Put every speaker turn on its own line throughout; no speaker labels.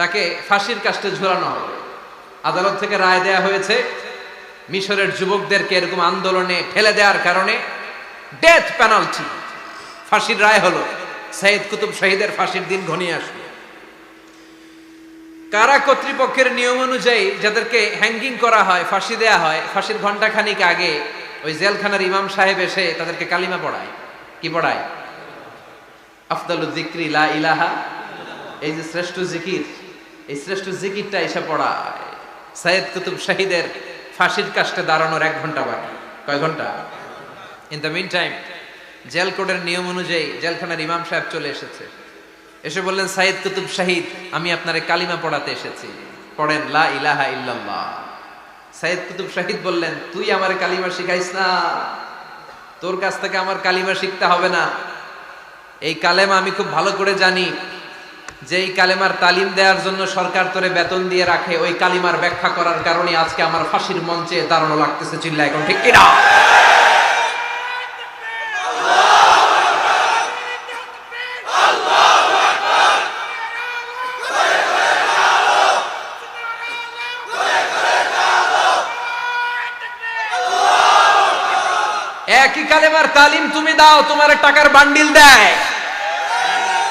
তাকে ফাঁসির কাস্টে ঝুলানো হবে। আদালত থেকে রায় দেয়া হয়েছে, মিশরের যুবকদেরকে এরকম আন্দোলনে ফেলে দেওয়ার কারণে ডেথ পেনাল্টি ফাঁসির রায় হলো। সৈয়দ কুতুব শহীদের ফাঁসির দিন ঘনিয়ে আসলো। কারা কর্তৃপক্ষের নিয়ম অনুযায়ী যাদেরকে হ্যাঙ্গিং করা হয়, ফাঁসি দেয়া হয়, ফাঁসির ঘণ্টা খানিক আগে ওই জেলখানার ইমাম সাহেব এসে তাদেরকে কালিমা পড়ায়। কি পড়ায়? আফদালু জিক্রি লা ইলাহা, এই যে শ্রেষ্ঠ জিকির এই শ্রেষ্ঠ জিকিরটা এসে পড়ায়। সাইদ কুতুব শাহিদের ফাঁসির কাস্টে দাঁড়ানোর এক ঘণ্টা বাকি। কয় ঘণ্টা? In the mean time jail কোডের নিয়ম অনুযায়ী জেলখানার ইমাম সাহেব চলে এসেছে। এসে বললেন সাইদ কুতুব শাহিদ, আমি আপনারে কালিমা পড়াতে এসেছি। পড়েন, লা ইলাহা ইল্লাল্লাহ। সাইদ কুতুব শাহিদ বললেন, তুই আমার কালিমা শিখাইস না। তোর কাছ থেকে আমার কালিমা শিখতে হবে না। এই কালেমা আমি খুব ভালো করে জানি। যে এই কালেমার তালিম দেওয়ার জন্য সরকার তোরে বেতন দিয়ে রাখে, ওই কালিমার ব্যাখ্যা করার কারণে আজকে আমার ফাঁসির মঞ্চে দাঁড়ানো লাগতেছে চিল্লা এখন, ঠিক কিনা? একই কালেমার তালিম তুমি দাও, তোমার টাকার বান্ডিল দেয়।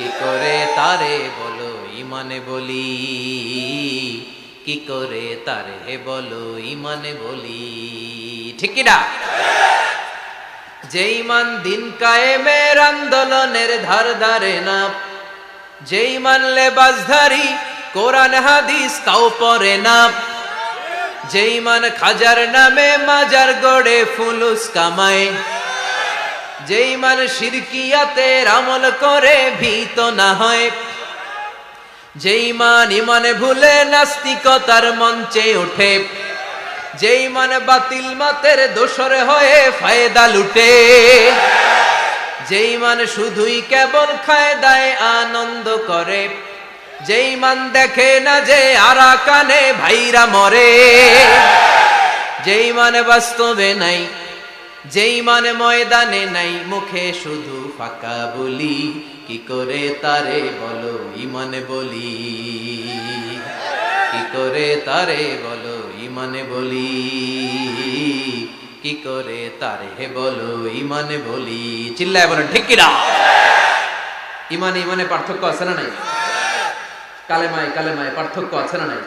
কি করে তারে বলো, ইমানে বলি? কি করে তারে বলো, ইমানে বলি? ঠিক না যে ইমান দিন কায়েমের আন্দোলনের ধার ধারে না। যেই মানলে বাজধারী কোরআন, হাদিস কাউ পরে না। যেই মান খাজার নামে মাজার গড়ে ফুলুস কামায়। যেই মান শিরকিয়াতের আমল করে, ভীত না হয়। যেই মান ইমানে ভুলে, নাস্তিকতার মঞ্চে ওঠে। যেই মান বাতিল মাতের দোসরে হয়ে ফায়দা লুটে। যেই মান শুধুই কেবল খায়দায় আনন্দ করে। যেই মান দেখে না যে আরা কানে ভাইরা মরে। যেই মানে বাস্তবে নাই যেই মানে ময়দানে নাই, মুখে শুধু ফাঁকা বলি, কি করে তারে বলো ইমানে বলি? কি করে তারে বলো ইমানে বলি? কি করে তারে বলো ইমানে বলি? চিল্লায় বলেন, ঠিক কিনা? ইমানে ইমানে পার্থক্য আছে না নাই? কালেমায় কালেমায় পার্থক্য আছে না নাই?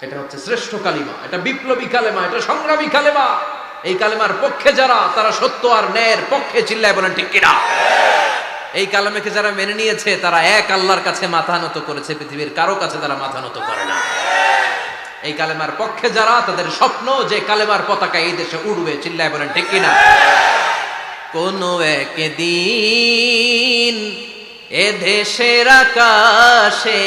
এটা হচ্ছে শ্রেষ্ঠ কালিমা, এটা বিপ্লবী কালেমা, এটা সংগ্রামী কালেমা। এই কালেমার পক্ষে যারা, তারা সত্য আর ন্যায়ের পক্ষে চিল্লায় বলেন, ঠিক কিনা? এই কালেমাকে যারা মেনে নিয়েছে, তারা এক আল্লাহর কাছে মাথা নত করেছে, পৃথিবীর কারও কাছে তারা মাথা নত করে না। এই কালেমার পক্ষে যারা, তাদের স্বপ্ন যে কালেমার পতাকা এই দেশে উড়বে, চিল্লায় বলেন, ঠিক কিনা? কোন একদিন এ দেশের আকাশে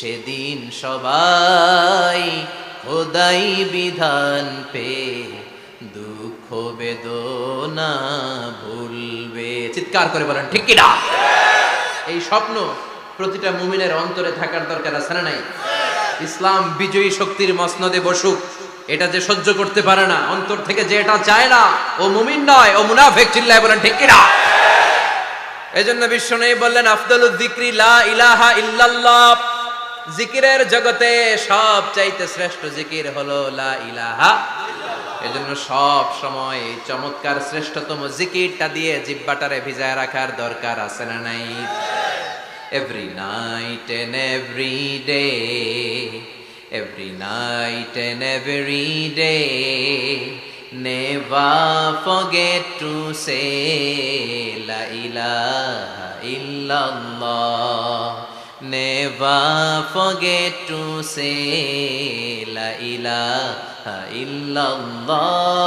সেদিন সবাই খোদাই বিধান পে, দুঃখ বেদনা ভুলবে। চিৎকার করে বলেন, ঠিক কিনা? এই স্বপ্ন প্রতিটা মুমিনের অন্তরে থাকার দরকার আছে না নাই? ইসলাম বিজয়ী শক্তির মসনদে বসুক, এটা যে সহ্য করতে পারে না, অন্তর থেকে যে এটা চায় না, ও মুমিন নয়, ও মুনাফেক, চিল্লায় বলেন, ঠিক কিনা? এজন্য বিশ্ব নেই বললেন আফদলুল যিকরি লা ইলাহা ইল্লাল্লাহ জিকিরের জগতে সব চাইতে শ্রেষ্ঠ জিকির হলো লা ইলাহা এজন্য সব সময় চমৎকার শ্রেষ্ঠতম জিকিরটা দিয়ে জিব্বাটারে ভিজায় রাখার দরকার আছে না নাই every night and every day, every night and every day. Never forget to say La ilaha illallah. Never forget to say La ilaha illallah.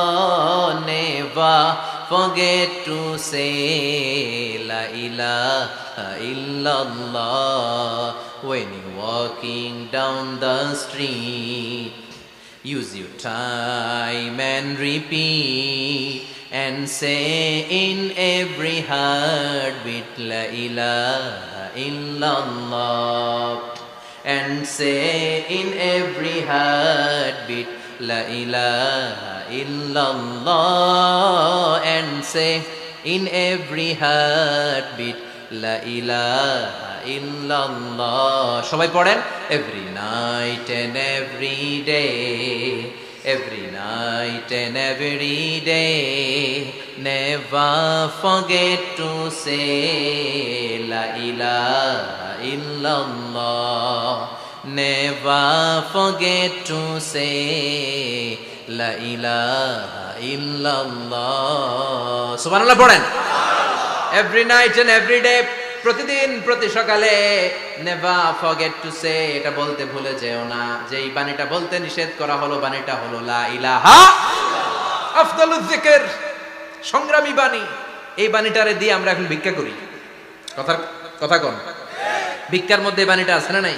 Never forget to say La ilaha illallah when you're walking down the street. Use your time and repeat and say in every heartbeat La ilaha illallah and say in every heartbeat La ilaha illallah and say in every heartbeat La ilaha illallah সবাই পড়েন every night and every day every night and every day never forget to say, La ilaha illallah. Never forget to say, La ilaha illallah. সুবহানাল্লাহ পড়েন। Every night and every day প্রতিদিন, প্রতি সকালে never forget to সে এটা বলতে ভুলে যেও না। যে এই বাণীটা বলতে নিষেধ করা হলো, বাণীটা হলো, লা ইলাহা আফদালুজ যিকির সংগ্রামী বাণী। এই বাণীটারে দিয়ে আমরা এখন ভিক্ষা করি। কথা কথা কোন। ভিক্ষার মধ্যে এই বাণীটা আছে না নাই?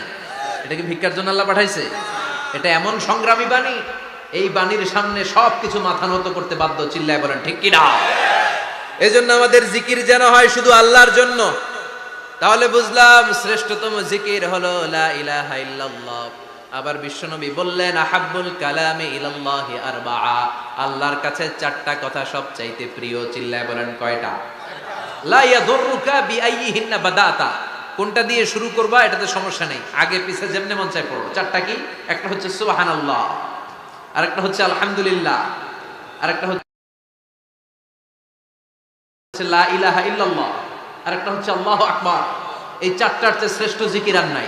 এটা কি ভিক্ষার জন্য আল্লাহ পাঠাইছে? এটা এমন সংগ্রামী বাণী, এই বাণীর সামনে সবকিছু মাথা নত করতে বাধ্য, চিল্লায় বলেন, ঠিক কিনা? জন্য আমাদের জিকির যেন হয় শুধু আল্লাহর জন্য। তাহলে বুঝলাম শ্রেষ্ঠতম জিকির হলো লা ইলাহা ইল্লাল্লাহ। আবার বিশ্বনবী বললেন, আহাব্বুল কালামে ইলাল্লাহি আল্লাহর কাছে চারটা কথা সবচাইতে প্রিয়, চিল্লায় বলেন কয়টা? লা ইয়াদুররুকা বিআইয়িহিন্না বাদাতা। কোনটা দিয়ে শুরু করবা, এটাতে সমস্যা নেই। আগে, পিছে, যেমনে মন চাই পড়ো। চারটা কি? একটা হচ্ছে সুবহানাল্লাহ, আরেকটা হচ্ছে আলহামদুলিল্লাহ, আরেকটা হচ্ছে লা ইলাহা ইল্লাল্লাহ আর একটা হচ্ছে আল্লাহু আকবার। এই চারটার চেয়ে শ্রেষ্ঠ জিকির আর নাই।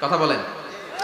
কথা বলেন।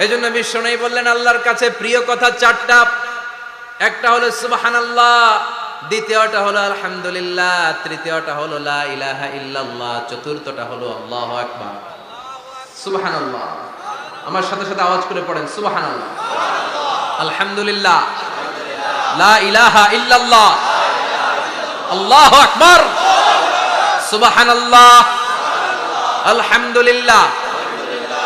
এই জন্য বিশ্বনবী বললেন, আল্লাহর কাছে প্রিয় কথা চারটা। একটা হলো, সুবহানাল্লাহ। দ্বিতীয়টা হলো, আলহামদুলিল্লাহ। তৃতীয়টা হলো, লা ইলাহা ইল্লাল্লাহ। চতুর্থটা হলো, আল্লাহু আকবার। সুবহানাল্লাহ। আমার সাথে সাথে আওয়াজ করে পড়েন, সুবহানাল্লাহ। আলহামদুলিল্লাহ। লা ইলাহা ইল্লাল্লাহ। আল্লাহু আকবার। সুবহানাল্লাহ। আলহামদুলিল্লাহ।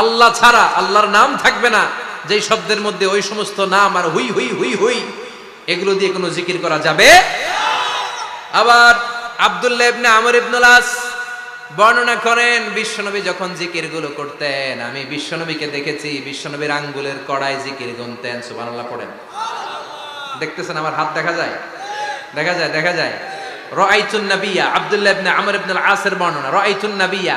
আল্লাহ ছাড়া, আল্লাহর নাম থাকবে না। যেই শব্দের মধ্যে ওই সমস্ত নাম আর হুই হুই হুই হুই, এগুলো দিয়ে কোনো জিকির করা যাবে? আবার আব্দুল্লাহ ইবনে আমর বর্ণনা করেন, বিশ্বনবী যখন জিকিরগুলো করতেন, আমি বিশ্বনবীকে দেখেছি, বিশ্বনবীর আঙ্গুলের কড়াই জিকির গুনতেন, সুবহানাল্লাহ পড়েন। দেখতেছেন আমার হাত দেখা যায়? দেখা যায় দেখা যায়। রাআইতুন নাবিয়া, আব্দুল্লাহ ইবনে আমর ইবনুল আসের বর্ণনা, রাআইতুন নাবিয়া।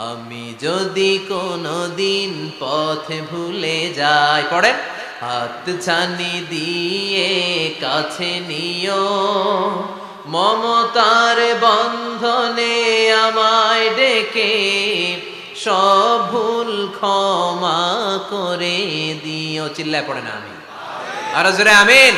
আমি যদি কোনো দিন পথ ভুলে যাই, পড়েন, হাত ছানি দিয়ে কাছে নিও। মমতার বন্ধনে আমায় ডেকে সব ভুল ক্ষমা করে দিও। চিল্লায় পড়ে না আমি। আরও জোরে আমিন।